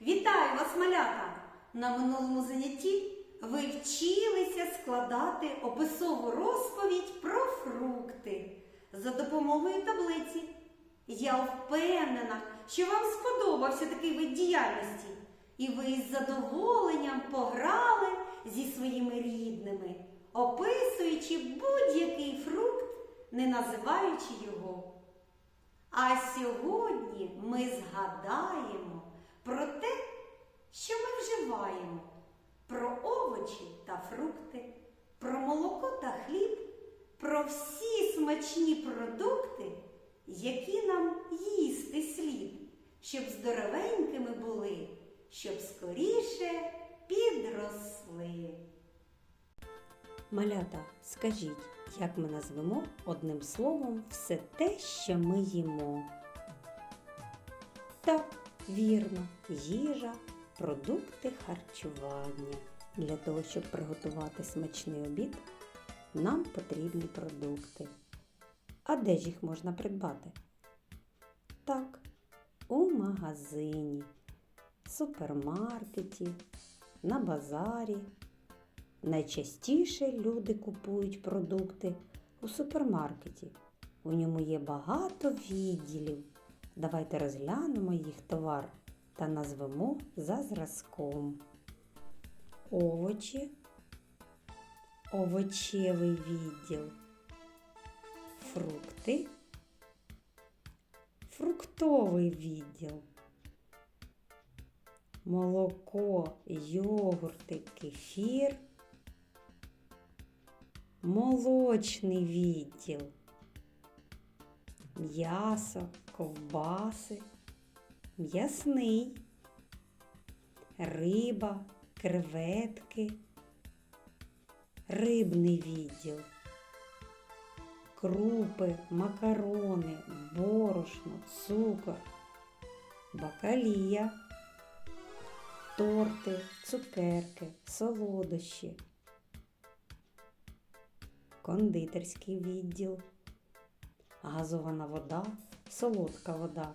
Вітаю вас, малята! На минулому занятті ви вчилися складати описову розповідь про фрукти за допомогою таблиці. Я впевнена, що вам сподобався такий вид діяльності, і ви із задоволенням пограли зі своїми рідними, описуючи будь-який фрукт, не називаючи його. А сьогодні ми згадаємо про те, що ми вживаємо, про овочі та фрукти, про молоко та хліб, про всі смачні продукти, які нам їсти слід, щоб здоровенькими були, щоб скоріше підросли. Малята, скажіть, як ми назвемо одним словом все те, що ми їмо? Так, вірно, їжа, продукти харчування. Для того, щоб приготувати смачний обід, нам потрібні продукти. А де ж їх можна придбати? Так, у магазині, супермаркеті, на базарі. Найчастіше люди купують продукти у супермаркеті. У ньому є багато відділів. Давайте розглянемо їх товар та назвемо за зразком. Овочі, овочевий відділ, фрукти, фруктовий відділ, молоко, йогурти, кефір, молочний відділ, м'ясо, ковбаси, м'ясний, риба, креветки, рибний відділ, крупи, макарони, борошно, цукор, бакалія, торти, цукерки, солодощі кондитерський відділ, газована вода, солодка вода,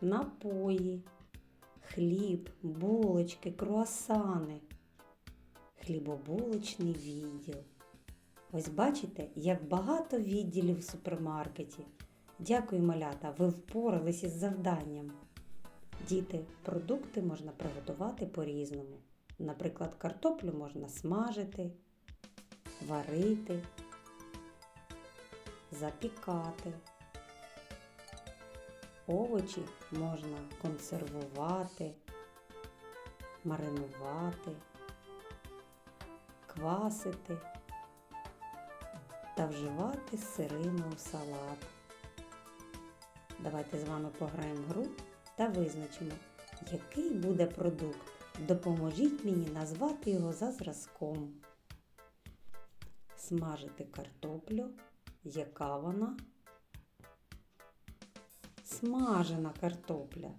напої, хліб, булочки, круасани, хлібобулочний відділ. Ось бачите, як багато відділів в супермаркеті. Дякую, малята, ви впорались із завданням. Діти, продукти можна приготувати по-різному. Наприклад, картоплю можна смажити варити, запікати. Овочі можна консервувати, маринувати, квасити та вживати сирими у салат. Давайте з вами пограємо в гру та визначимо, який буде продукт. Допоможіть мені назвати його за зразком смажити картоплю. Яка вона? Смажена картопля.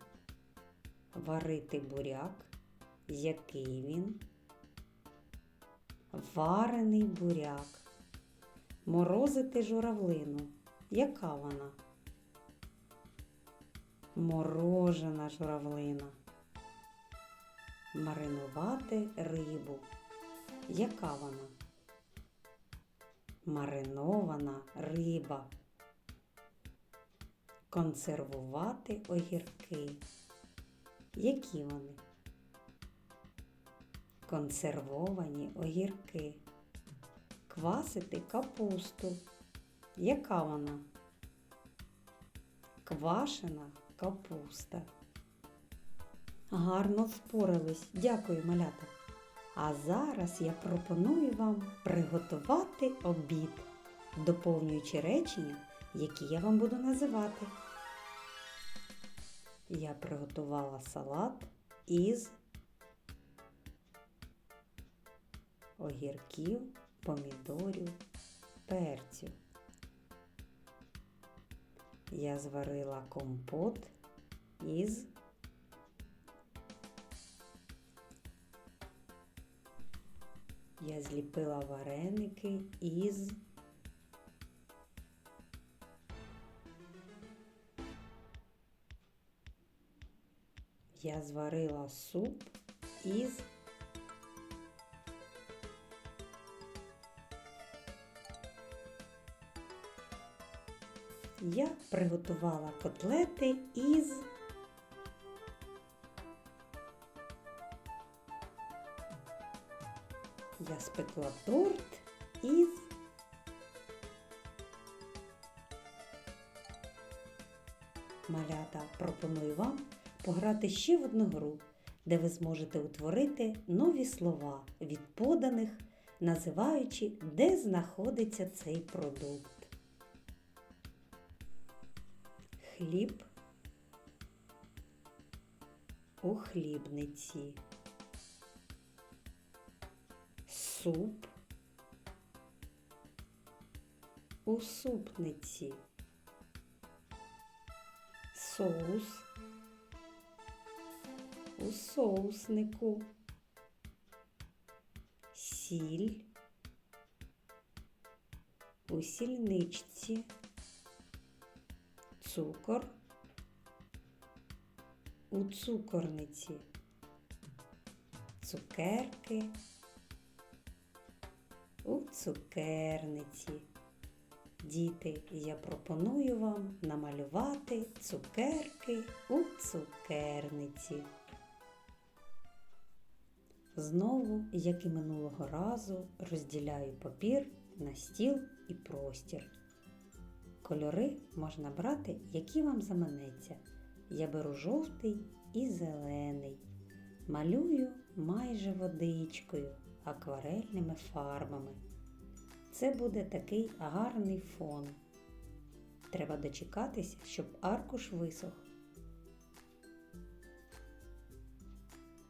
Варити буряк. Який він? Варений буряк. Морозити журавлину. Яка вона? Морожена журавлина. Маринувати рибу. Яка вона? маринована риба. Консервувати огірки. Які вони? Консервовані огірки. Квасити капусту. Яка вона? Квашена капуста. Гарно впорались. Дякую, малята. А зараз я пропоную вам приготувати обід, доповнюючи речення, які я вам буду називати. Я приготувала салат із огірків, помідорів, перцю. Я зварила компот із Я зліпила вареники із Я зварила суп із Я приготувала котлети із Я спекла торт із Малята пропоную вам пограти ще в одну гру, де ви зможете утворити нові слова від поданих, називаючи, де знаходиться цей продукт. Хліб у хлібниці. Суп у супниці. Соус у соуснику. Сіль у сільничці. Цукор у цукорниці. Цукерки у цукерниці. Діти, я пропоную вам намалювати цукерки у цукерниці. Знову, як і минулого разу, розділяю папір на стіл і простір. Кольори можна брати, які вам заманеться. Я беру жовтий і зелений. Малюю майже водичкою, акварельними фарбами. Це буде такий гарний фон. Треба дочекатися, щоб аркуш висох.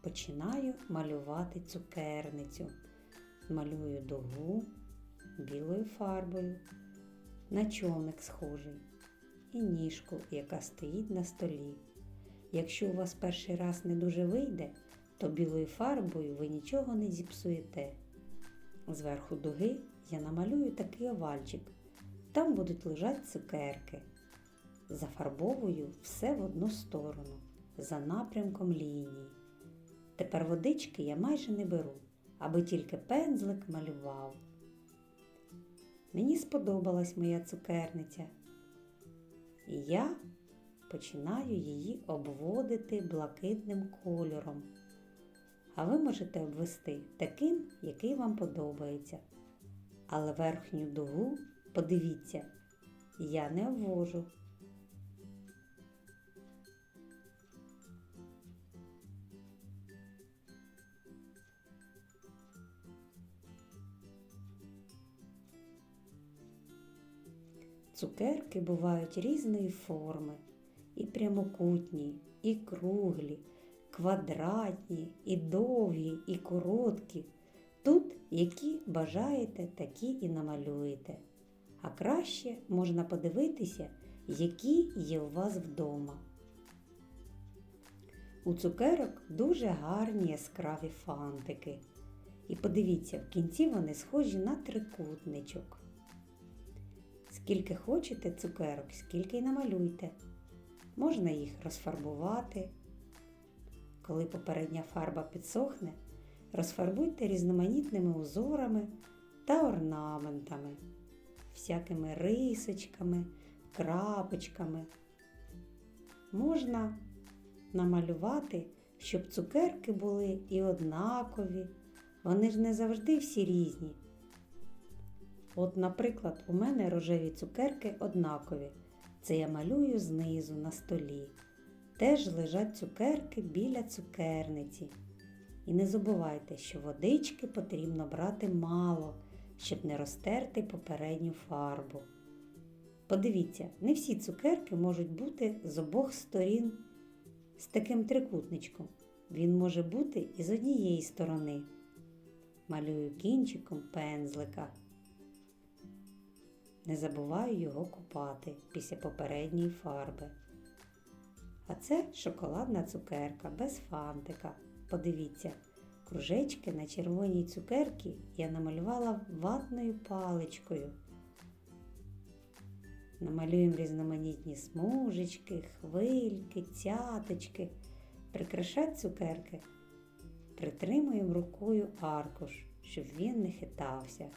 Починаю малювати цукерницю. Малюю дугу білою фарбою, на човник схожий і ніжку, яка стоїть на столі. Якщо у вас перший раз не дуже вийде, то білою фарбою ви нічого не зіпсуєте. Зверху дуги я намалюю такий овальчик. Там будуть лежати цукерки. Зафарбовую все в одну сторону, за напрямком лінії. Тепер водички я майже не беру, аби тільки пензлик малював. Мені сподобалась моя цукерниця. І я починаю її обводити блакитним кольором. А ви можете обвести таким, який вам подобається. Але верхню дугу, подивіться, я не обвожу. Цукерки бувають різної форми, і прямокутні, і круглі, квадратні, і довгі, і короткі. Тут, які бажаєте, такі і намалюєте. А краще можна подивитися, які є у вас вдома. У цукерок дуже гарні яскраві фантики. І подивіться, в кінці вони схожі на трикутничок. Скільки хочете цукерок, скільки й намалюйте. Можна їх розфарбувати. Коли попередня фарба підсохне, розфарбуйте різноманітними узорами та орнаментами, всякими рисочками, крапочками. Можна намалювати, щоб цукерки були і однакові. Вони ж не завжди всі різні. От, наприклад, у мене рожеві цукерки однакові. Це я малюю знизу на столі. Теж лежать цукерки біля цукерниці. І не забувайте, що водички потрібно брати мало, щоб не розтерти попередню фарбу. Подивіться, не всі цукерки можуть бути з обох сторін з таким трикутничком. Він може бути і з однієї сторони. Малюю кінчиком пензлика. Не забуваю його купати після попередньої фарби. А це шоколадна цукерка без фантика. Подивіться, кружечки на червоній цукерці я намалювала ватною паличкою. Намалюємо різноманітні смужечки, хвильки, цяточки. прикрашати цукерки. Притримуємо рукою аркуш, щоб він не хитався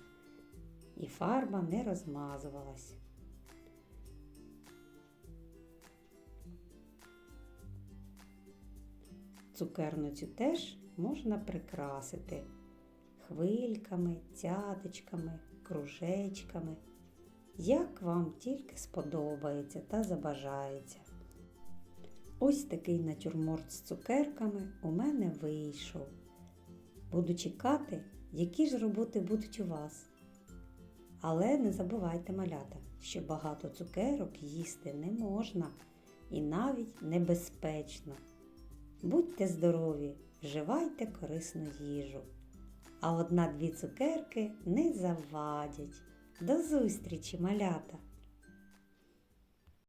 і фарба не розмазувалась. Цукерницю теж можна прикрасити хвильками, цяточками, кружечками, як вам тільки сподобається та забажається. Ось такий натюрморт з цукерками у мене вийшов. Буду чекати, які ж роботи будуть у вас. Але не забувайте, малята, що багато цукерок їсти не можна і навіть небезпечно. Будьте здорові, вживайте корисну їжу. А одна-дві цукерки не завадять. До зустрічі, малята!